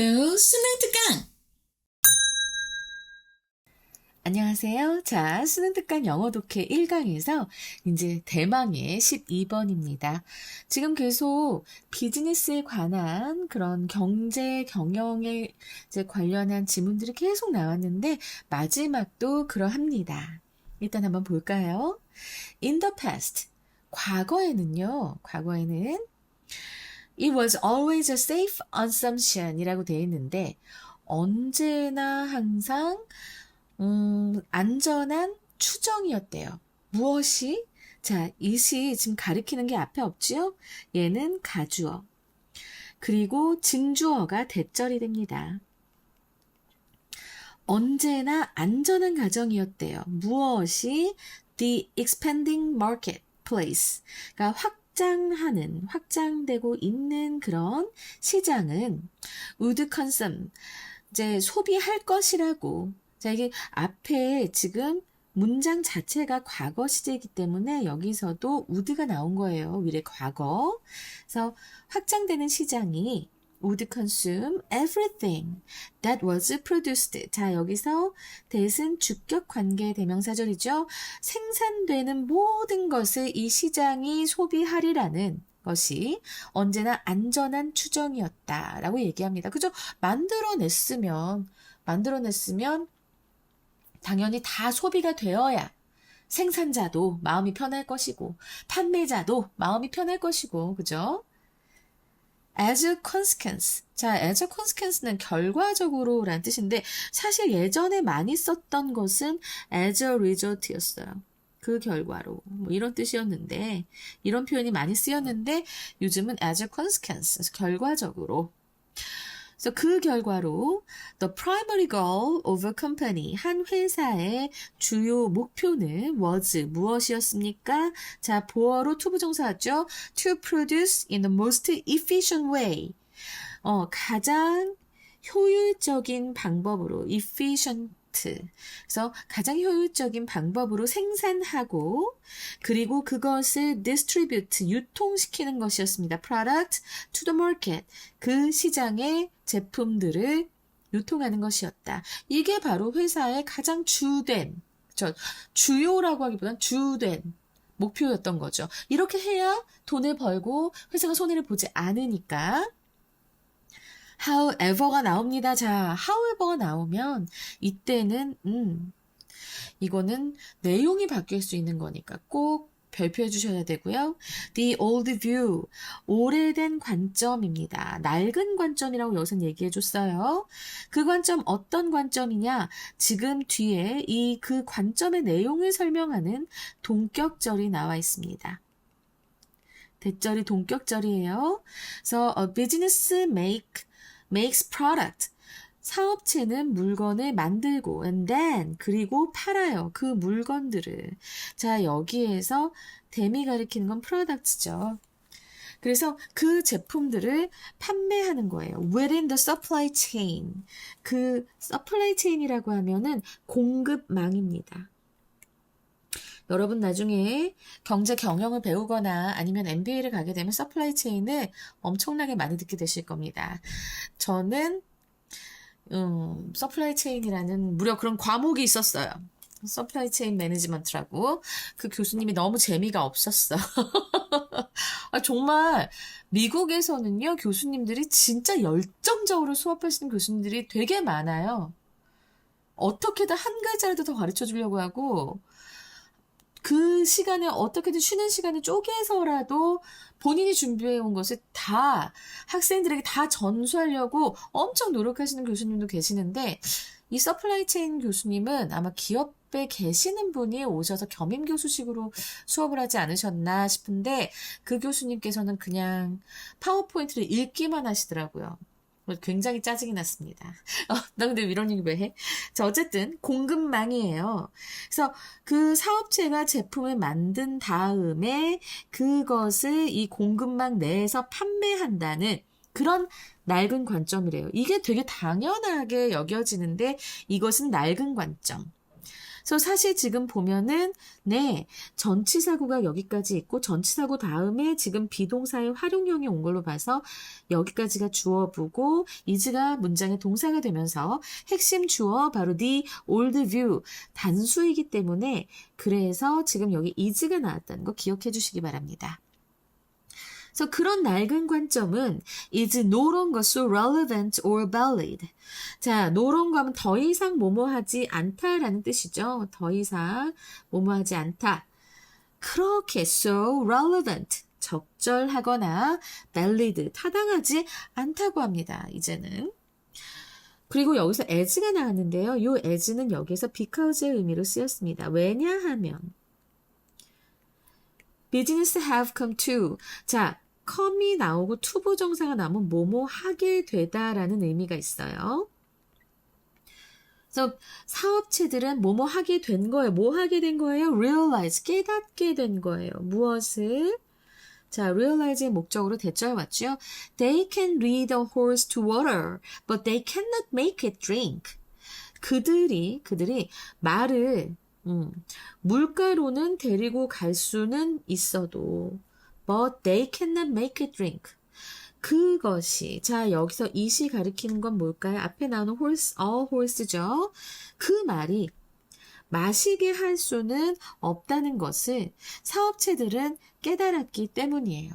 Hello, 수능 특강! 안녕하세요. 자, 수능 특강 영어 독해 1강에서 이제 대망의 12번입니다. 지금 계속 비즈니스에 관한 그런 경제, 경영에 이제 관련한 지문들이 계속 나왔는데 마지막도 그러합니다. 일단 한번 볼까요? In the past. 과거에는요, 과거에는 It was always a safe assumption 이라고 되어 있는데, 언제나 항상, 음, 안전한 추정이었대요. 무엇이? 자, it이 지금 가리키는 게 앞에 없지요? 얘는 가주어. 그리고 증주어가 대절이 됩니다. 언제나 안전한 가정이었대요. 무엇이? The expanding marketplace. 그러니까 확 장하는, 확장되고 있는 그런 시장은 would consume. 이제 소비할 것이라고. 자, 이게 앞에 지금 문장 자체가 과거 시제이기 때문에 여기서도 would가 나온 거예요. 미래 과거. 그래서 확장되는 시장이 would consume everything that was produced. 자, 여기서 대신 주격 관계 대명사절이죠. 생산되는 모든 것을 이 시장이 소비하리라는 것이 언제나 안전한 추정이었다라고 얘기합니다. 그죠? 만들어냈으면, 만들어냈으면 당연히 다 소비가 되어야 생산자도 마음이 편할 것이고, 판매자도 마음이 편할 것이고, 그죠? As a consequence. 자, as a consequence는 결과적으로 라는 뜻인데, 사실 예전에 많이 썼던 것은 as a result였어요. 그 결과로. 뭐 이런 뜻이었는데, 이런 표현이 많이 쓰였는데, 요즘은 as a consequence. 결과적으로. 그래서 그 결과로 the primary goal of a company 한 회사의 주요 목표는 was 무엇이었습니까? 자, 보어로 투부정사죠. to produce in the most efficient way. 어, 가장 효율적인 방법으로 efficient 그래서 가장 효율적인 방법으로 생산하고 그리고 그것을 distribute 유통시키는 것이었습니다. product to the market 그 시장에 제품들을 유통하는 것이었다. 이게 바로 회사의 가장 주된 저 주요라고 하기보단 주된 목표였던 거죠. 이렇게 해야 돈을 벌고 회사가 손해를 보지 않으니까 however가 나옵니다. 자, however가 나오면 이때는 음 이거는 내용이 바뀔 수 있는 거니까 꼭 별표해 주셔야 되고요. The old view, 오래된 관점입니다. 낡은 관점이라고 여기서 얘기해 줬어요. 그 관점 어떤 관점이냐? 지금 뒤에 이 그 관점의 내용을 설명하는 동격절이 나와 있습니다. 대절이 동격절이에요. 그래서 a business make makes product. 사업체는 물건을 만들고 and then 그리고 팔아요. 그 물건들을. 자, 여기에서 댐이 가리키는 건 products죠. 그래서 그 제품들을 판매하는 거예요. within the supply chain. 그 supply chain이라고 하면은 공급망입니다. 여러분 나중에 경제 경영을 배우거나 아니면 MBA를 가게 되면 서플라이 체인을 엄청나게 많이 듣게 되실 겁니다. 저는 음, 서플라이 체인이라는 무려 그런 과목이 있었어요. 서플라이 체인 매니지먼트라고 그 교수님이 너무 재미가 없었어. 아, 정말 미국에서는요 교수님들이 진짜 열정적으로 수업하시는 교수님들이 되게 많아요. 어떻게든 한 글자라도 더 가르쳐 주려고 하고 그 시간에 어떻게든 쉬는 시간을 쪼개서라도 본인이 준비해 온 것을 다 학생들에게 다 전수하려고 엄청 노력하시는 교수님도 계시는데 이 서플라이 체인 교수님은 아마 기업에 계시는 분이 오셔서 겸임 교수식으로 수업을 하지 않으셨나 싶은데 그 교수님께서는 그냥 파워포인트를 읽기만 하시더라고요. 굉장히 짜증이 났습니다. 어, 나 근데 이런 얘기 왜 해? 자, 어쨌든 공급망이에요. 그래서 그 사업체가 제품을 만든 다음에 그것을 이 공급망 내에서 판매한다는 그런 낡은 관점이래요. 이게 되게 당연하게 여겨지는데 이것은 낡은 관점. 그래서 사실 지금 보면은 네 전치사구가 여기까지 있고 전치사구 다음에 지금 비동사의 활용형이 온 걸로 봐서 여기까지가 주어부고 is가 문장의 동사가 되면서 핵심 주어 바로 the old view 단수이기 때문에 그래서 지금 여기 is가 나왔다는 거 기억해 주시기 바랍니다. 그래서 그런 낡은 관점은 is longer so relevant or valid. 자, no longer 하면 더 이상 뭐뭐하지 않다라는 뜻이죠. 더 이상 뭐뭐하지 않다. 그렇게 so relevant 적절하거나 valid 타당하지 않다고 합니다. 이제는. 그리고 여기서 as가 나왔는데요. 이 as는 여기서 because의 의미로 쓰였습니다. 왜냐하면 business have come to. 자, come이 나오고 to 부정사가 나오면 뭐뭐 하게 되다라는 의미가 있어요. 그래서 사업체들은 뭐뭐 하게 된 거예요. 뭐 하게 된 거예요? realize, 깨닫게 된 거예요. 무엇을? 자, realize의 목적으로 대절 왔죠. They can lead a horse to water, but they cannot make it drink. 그들이, 그들이 말을, 음, 물가로는 데리고 갈 수는 있어도, but they cannot make it drink. 그것이, 자, 여기서 이시 가리키는 건 뭘까요? 앞에 나오는 horse, a horse죠. 그 말이 마시게 할 수는 없다는 것을 사업체들은 깨달았기 때문이에요.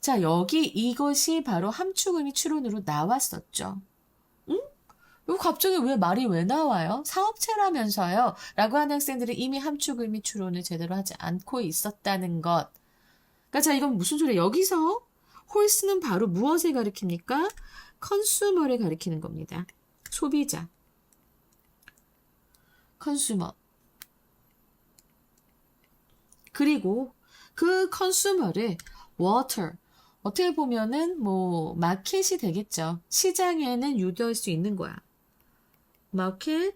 자, 여기 이것이 바로 함축음이 추론으로 나왔었죠. 응? 갑자기 왜 말이 왜 나와요? 사업체라면서요. 라고 하는 학생들은 이미 함축음이 추론을 제대로 하지 않고 있었다는 것. 그러니까 자, 이건 무슨 소리예요? 여기서 홀스는 바로 무엇을 가리킵니까? 컨슈머를 가리키는 겁니다. 소비자. 컨슈머. 그리고 그 컨슈머를 water 어떻게 보면은 뭐 마켓이 되겠죠. 시장에는 유도할 수 있는 거야. 마켓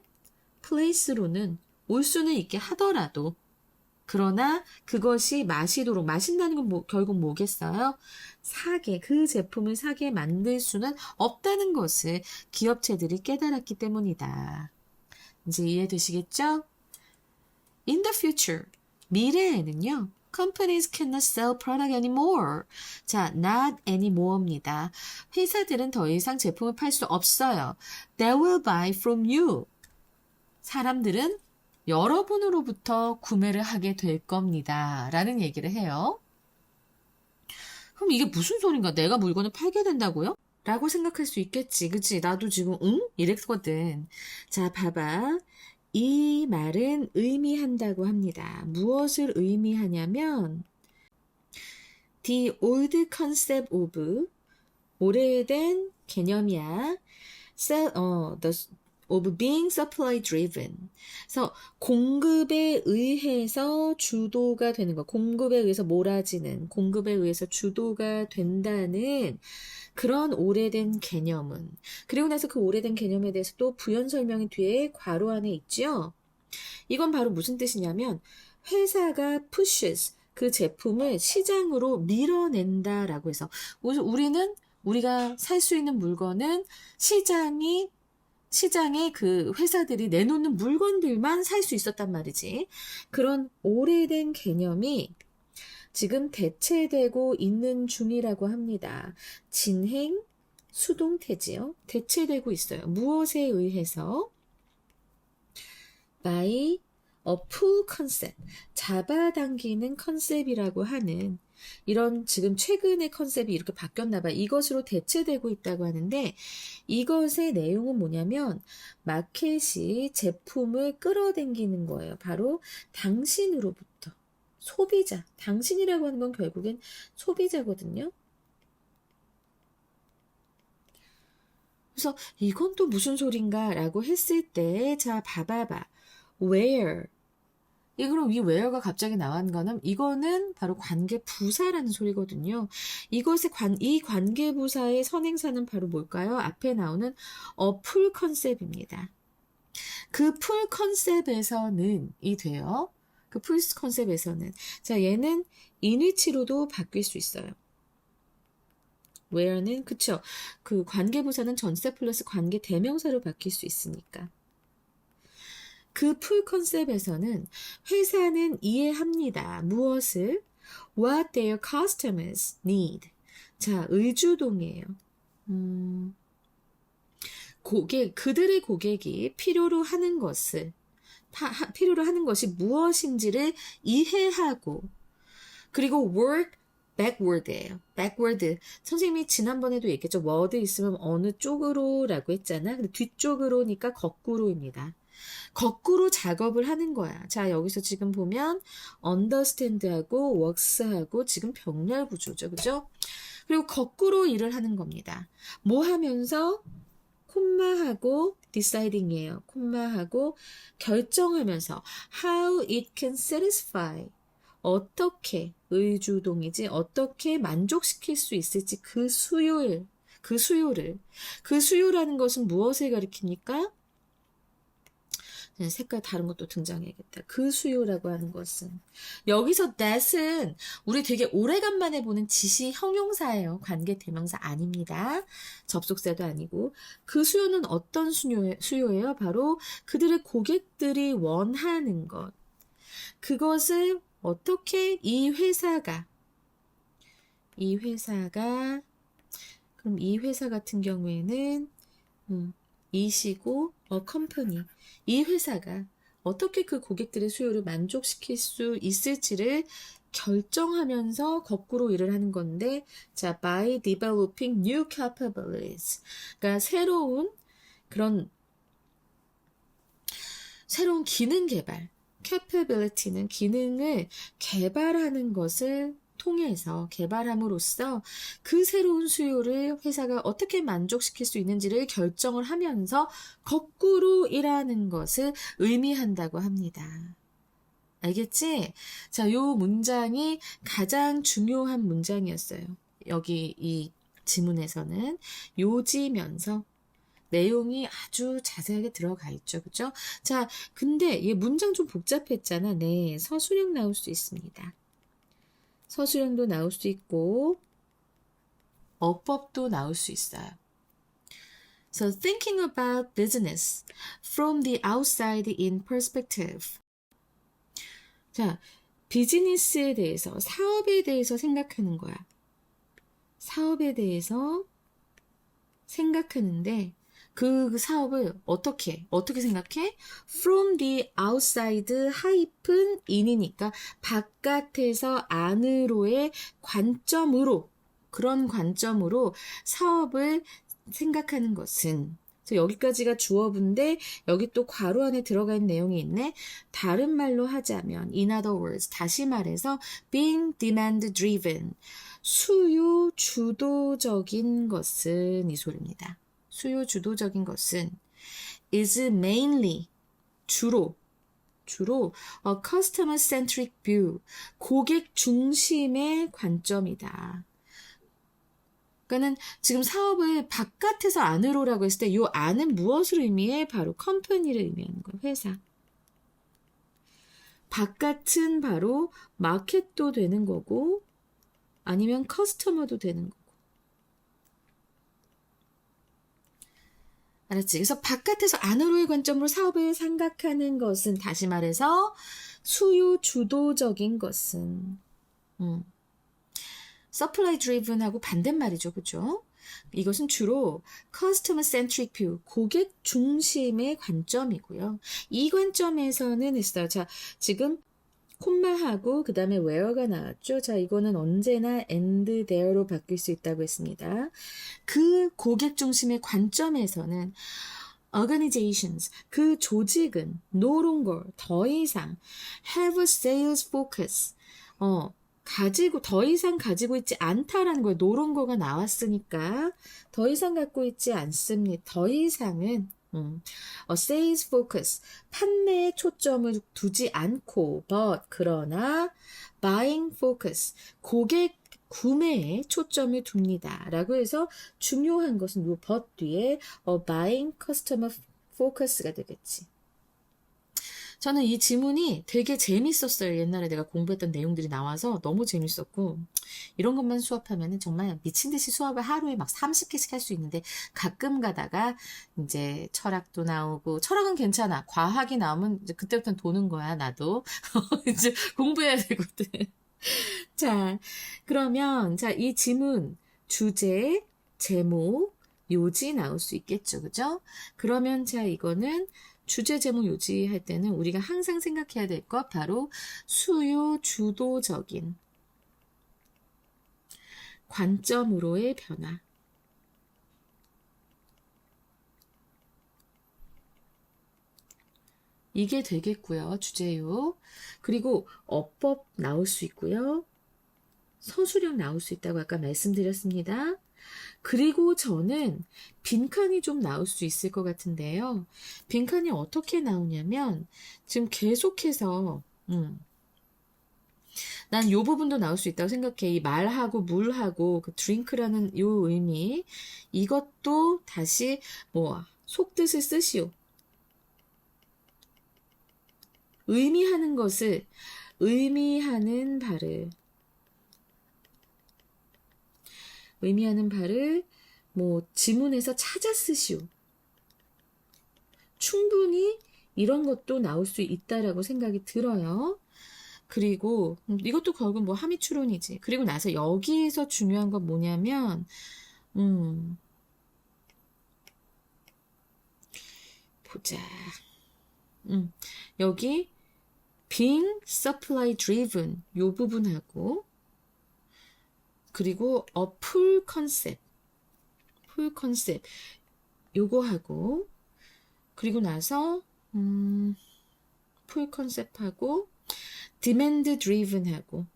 플레이스로는 올 수는 있게 하더라도 그러나 그것이 마시도록 마신다는 건 뭐, 결국 뭐겠어요? 사게 그 제품을 사게 만들 수는 없다는 것을 기업체들이 깨달았기 때문이다. 이제 이해되시겠죠? In the future, 미래에는요, companies cannot sell product anymore. 자, not anymore입니다. 회사들은 더 이상 제품을 팔 수 없어요. They will buy from you. 사람들은 여러분으로부터 구매를 하게 될 겁니다. 라는 얘기를 해요. 그럼 이게 무슨 소린가? 내가 물건을 팔게 된다고요? 라고 생각할 수 있겠지. 그치? 나도 지금, 응? 이랬거든. 자, 봐봐. 이 말은 의미한다고 합니다. 무엇을 의미하냐면, the old concept of, 오래된 개념이야. sell, 어, the, of being supply driven. 그래서 공급에 의해서 주도가 되는 거, 공급에 의해서 몰아지는, 공급에 의해서 주도가 된다는 그런 오래된 개념은 그리고 나서 그 오래된 개념에 대해서 또 부연 설명이 뒤에 괄호 안에 있죠. 이건 바로 무슨 뜻이냐면 회사가 pushes 그 제품을 시장으로 밀어낸다라고 해서 우리는 우리가 살 수 있는 물건은 시장이 시장에 그 회사들이 내놓는 물건들만 살 수 있었단 말이지. 그런 오래된 개념이 지금 대체되고 있는 중이라고 합니다. 진행, 수동태지요. 대체되고 있어요. 무엇에 의해서? by a pull concept. 잡아당기는 컨셉이라고 하는 이런 지금 최근의 컨셉이 이렇게 바뀌었나 봐. 이것으로 대체되고 있다고 하는데 이것의 내용은 뭐냐면 마켓이 제품을 끌어당기는 거예요. 바로 당신으로부터. 소비자. 당신이라고 하는 건 결국엔 소비자거든요. 그래서 이건 또 무슨 소린가 라고 했을 때, 자, 봐봐봐. where. 이 그럼 이 where가 갑자기 나온 거는 이거는 바로 관계 부사라는 소리거든요. 이것의 관, 이 관계 부사의 선행사는 바로 뭘까요? 앞에 나오는 어풀 컨셉입니다. 그 풀 컨셉에서는 이 돼요. 그 풀스 컨셉에서는. 자, 얘는 인위치로도 바뀔 수 있어요. where는, 그쵸. 그 관계 부사는 전세 플러스 관계 대명사로 바뀔 수 있으니까. 그 풀 컨셉에서는 회사는 이해합니다. 무엇을? What their customers need. 자, 의주동이에요. 음, 고객, 그들의 고객이 필요로 하는 것을, 파, 하- 필요로 하는 것이 무엇인지를 이해하고, 그리고 work backward예요. backward. 선생님이 지난번에도 얘기했죠. word 있으면 어느 쪽으로라고 했잖아. 근데 뒤쪽으로니까 거꾸로입니다. 거꾸로 작업을 하는 거야. 자, 여기서 지금 보면 understand하고 works하고 지금 병렬 구조죠. 그죠? 그리고 거꾸로 일을 하는 겁니다. 뭐 하면서 콤마하고 deciding이에요. 콤마하고 결정하면서 how it can satisfy 어떻게 의주동이지 어떻게 만족시킬 수 있을지 그 수요를 그 수요를 그 수요라는 것은 무엇을 가리킵니까? 네, 색깔 다른 것도 등장해야겠다. 그 수요라고 하는 것은 여기서 that은 우리 되게 오래간만에 보는 지시 형용사예요. 관계 대명사 아닙니다. 접속사도 아니고 그 수요는 어떤 수요, 수요예요? 바로 그들의 고객들이 원하는 것. 그것을 어떻게 이 회사가 이 회사가 그럼 이 회사 같은 경우에는 음, 이시고 어 컴퍼니 이 회사가 어떻게 그 고객들의 수요를 만족시킬 수 있을지를 결정하면서 거꾸로 일을 하는 건데 자 by developing new capabilities. 그러니까 새로운 그런 새로운 기능 개발 capability는 기능을 개발하는 것을 통해서 개발함으로써 그 새로운 수요를 회사가 어떻게 만족시킬 수 있는지를 결정을 하면서 거꾸로 일하는 것을 의미한다고 합니다. 알겠지? 자, 요 문장이 가장 중요한 문장이었어요. 여기 이 지문에서는 요지면서 내용이 아주 자세하게 들어가 있죠. 그죠? 자, 근데 얘 문장 좀 복잡했잖아. 네, 서술형 나올 수 있습니다. 서술형도 나올 수 있고, 어법도 나올 수 있어요. So thinking about business from the outside in perspective. 자, 비즈니스에 대해서, 사업에 대해서 생각하는 거야. 사업에 대해서 생각하는데, 그 사업을 어떻게, 어떻게 생각해? From the outside 하이픈 in이니까 바깥에서 안으로의 관점으로, 그런 관점으로 사업을 생각하는 것은 여기까지가 주어인데 여기 또 괄호 안에 들어가 있는 내용이 있네. 다른 말로 하자면 in other words 다시 말해서 being demand driven 수요 주도적인 것은 이 소리입니다. 수요 주도적인 것은 is mainly 주로 주로 a customer centric view 고객 중심의 관점이다. 그러니까는 지금 사업을 바깥에서 안으로라고 했을 때 이 안은 무엇을 의미해? 바로 컴퍼니를 의미하는 거예요. 회사. 바깥은 바로 마켓도 되는 거고 아니면 커스터머도 되는 거 알았지? 그래서 바깥에서 안으로의 관점으로 사업을 생각하는 것은 다시 말해서 수요 주도적인 것은 음. supply driven하고 반대말이죠. 그죠? 이것은 주로 customer centric view, 고객 중심의 관점이고요. 이 관점에서는 있어요. 자, 지금 콤마하고 그 다음에 where가 나왔죠. 자, 이거는 언제나 and there로 바뀔 수 있다고 했습니다. 그 고객 중심의 관점에서는 organizations, 그 조직은 no longer, 더 이상 have a sales focus, 어, 가지고 더 이상 가지고 있지 않다라는 거예요. 노런 거가 나왔으니까 더 이상 갖고 있지 않습니다. 더 이상은 음, 어, sales focus 판매에 초점을 두지 않고 but 그러나 buying focus 고객 구매에 초점을 둡니다. 라고 해서 중요한 것은 요 but 뒤에 어, buying customer focus가 되겠지. 저는 이 지문이 되게 재밌었어요. 옛날에 내가 공부했던 내용들이 나와서 너무 재밌었고, 이런 것만 수업하면 정말 미친 듯이 수업을 하루에 막 30개씩 할 수 있는데, 가끔 가다가 이제 철학도 나오고, 철학은 괜찮아. 과학이 나오면 이제 그때부터는 도는 거야, 나도. 이제 공부해야 되거든. 자, 그러면, 자, 이 지문, 주제, 제목, 요지 나올 수 있겠죠. 그죠? 그러면 자, 이거는 주제, 제목, 요지 할 때는 우리가 항상 생각해야 될 것 바로 수요 주도적인 관점으로의 변화. 이게 되겠고요. 주제요. 그리고 어법 나올 수 있고요. 서술형 나올 수 있다고 아까 말씀드렸습니다. 그리고 저는 빈칸이 좀 나올 수 있을 것 같은데요. 빈칸이 어떻게 나오냐면 지금 계속해서 음, 난 요 부분도 나올 수 있다고 생각해. 이 말하고 물하고 그 드링크라는 요 의미 이것도 다시 뭐 속뜻을 쓰시오. 의미하는 것을 의미하는 바를 의미하는 바를 뭐 지문에서 찾아 쓰시오. 충분히 이런 것도 나올 수 있다라고 생각이 들어요. 그리고 음, 이것도 결국 뭐 함의 추론이지. 그리고 나서 여기에서 중요한 건 뭐냐면 음 보자. 음 여기 being supply driven 요 부분하고 그리고 a full concept full concept 요거하고 그리고 나서 음 full concept 하고 demand driven 하고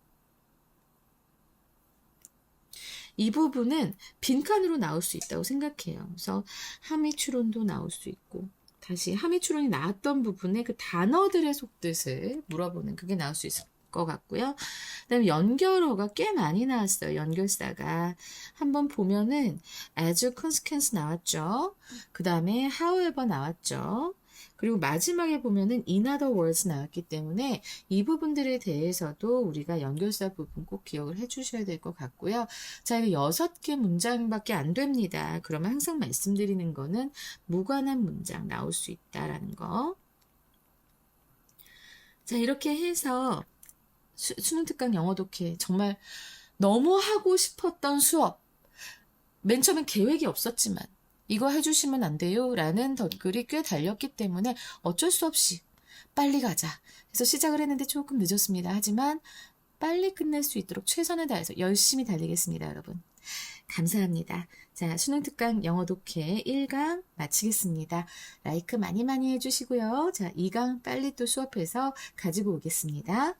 이 부분은 빈칸으로 나올 수 있다고 생각해요. 그래서 함의 추론도 나올 수 있고 다시 함의 추론이 나왔던 부분에 그 단어들의 속뜻을 물어보는 그게 나올 수 있을 것 같고요. 그다음에 연결어가 꽤 많이 나왔어요. 연결사가 한번 보면은 as consequence 나왔죠. 그다음에 however 나왔죠. 그리고 마지막에 보면은 in other words 나왔기 때문에 이 부분들에 대해서도 우리가 연결사 부분 꼭 기억을 해 주셔야 될 것 같고요. 자, 이거 여섯 개 문장밖에 안 됩니다. 그러면 항상 말씀드리는 거는 무관한 문장 나올 수 있다라는 거. 자, 이렇게 해서 수, 수능 특강 영어 독해 정말 너무 하고 싶었던 수업. 맨 처음엔 계획이 없었지만 이거 해주시면 안 돼요 라는 댓글이 꽤 달렸기 때문에 어쩔 수 없이 빨리 가자. 그래서 시작을 했는데 조금 늦었습니다. 하지만 빨리 끝낼 수 있도록 최선을 다해서 열심히 달리겠습니다, 여러분. 감사합니다. 자, 수능 특강 영어 독해 1강 마치겠습니다. 라이크 많이 많이 해주시고요. 자, 2강 빨리 또 수업해서 가지고 오겠습니다.